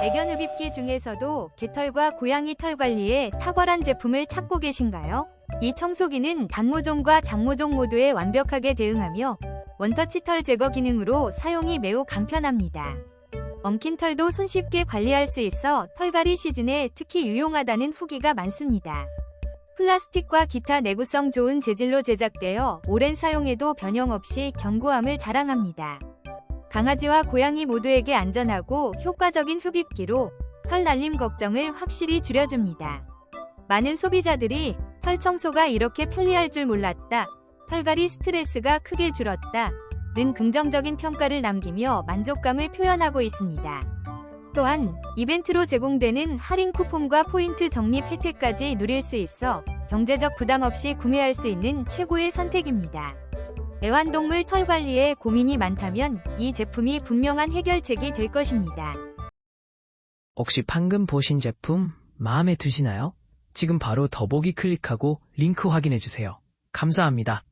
애견 흡입기 중에서도 개털과 고양이 털 관리에 탁월한 제품을 찾고 계신가요? 이 청소기는 단모종과 장모종 모두에 완벽하게 대응하며 원터치 털 제거 기능으로 사용이 매우 간편합니다. 엉킨 털도 손쉽게 관리할 수 있어 털갈이 시즌에 특히 유용하다는 후기가 많습니다. 플라스틱과 기타 내구성 좋은 재질로 제작되어 오랜 사용에도 변형 없이 견고함을 자랑합니다. 강아지와 고양이 모두에게 안전하고 효과적인 흡입기로 털 날림 걱정을 확실히 줄여줍니다. 많은 소비자들이 털 청소가 이렇게 편리할 줄 몰랐다. 털갈이 스트레스가 크게 줄었다. 는 긍정적인 평가를 남기며 만족감을 표현하고 있습니다. 또한 이벤트로 제공되는 할인 쿠폰과 포인트 적립 혜택까지 누릴 수 있어 경제적 부담 없이 구매할 수 있는 최고의 선택입니다. 애완동물 털 관리에 고민이 많다면 이 제품이 분명한 해결책이 될 것입니다. 혹시 방금 보신 제품 마음에 드시나요? 지금 바로 더보기 클릭하고 링크 확인해주세요. 감사합니다.